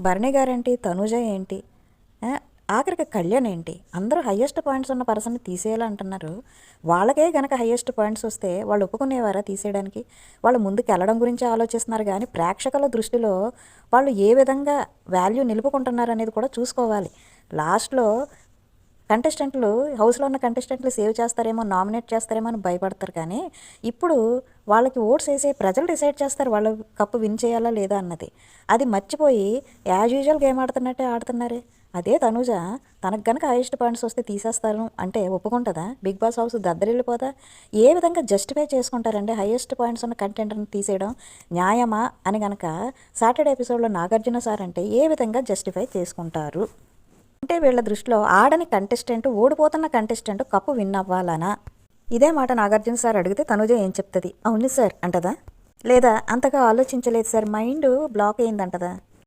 భరణి గారేంటి? తనుజ ఏంటి? ఆఖరికి కళ్యాణ్ ఏంటి? అందరూ హయ్యెస్ట్ పాయింట్స్ ఉన్న పర్సన్ని తీసేయాలంటున్నారు వాళ్ళకే గనక హయ్యెస్ట్ పాయింట్స్ వస్తే వాళ్ళు ఒప్పుకునేవారా తీసేయడానికి? వాళ్ళు ముందుకు వెళ్ళడం గురించి ఆలోచిస్తున్నారు కానీ ప్రేక్షకుల దృష్టిలో వాళ్ళు ఏ విధంగా వాల్యూ నిలుపుకుంటున్నారు అనేది కూడా చూసుకోవాలి. లాస్ట్లో కంటెస్టెంట్లు హౌస్లో ఉన్న కంటెస్టెంట్లు సేవ్ చేస్తారేమో నామినేట్ చేస్తారేమో అని భయపడతారు కానీ ఇప్పుడు వాళ్ళకి ఓట్స్ వేసే ప్రజలు డిసైడ్ చేస్తారు వాళ్ళు కప్పు విన్ చేయాలా లేదా అన్నది. అది మర్చిపోయి యాజ్ యూజువల్ గేమ్ ఆడుతున్నట్టే ఆడుతున్నారే. అదే తనుజ తనకు గనక హైయెస్ట్ పాయింట్స్ వస్తే తీసేస్తారు అంటే ఒప్పుకుంటుందా? బిగ్ బాస్ హౌస్ దద్దరిల్లిపోదా? ఏ విధంగా జస్టిఫై చేసుకుంటారండి హైయెస్ట్ పాయింట్స్ ఉన్న కంటెంట్ని తీసేయడం? న్యాయమా? అని గనక సాటర్డే ఎపిసోడ్లో నాగార్జున సార్ అంటే ఏ విధంగా జస్టిఫై చేసుకుంటారు? అంటే వీళ్ళ దృష్టిలో ఆడని కంటెస్టెంట్ ఓడిపోతున్న కంటెస్టెంట్ కప్పు విన్ అవ్వాలనా? ఇదే మాట నాగార్జున సార్ అడిగితే తనుజ ఏం చెప్తుంది? అవును సార్ అంటదా? లేదా అంతగా ఆలోచించలేదు సార్ మైండ్ బ్లాక్ అయిందంటదా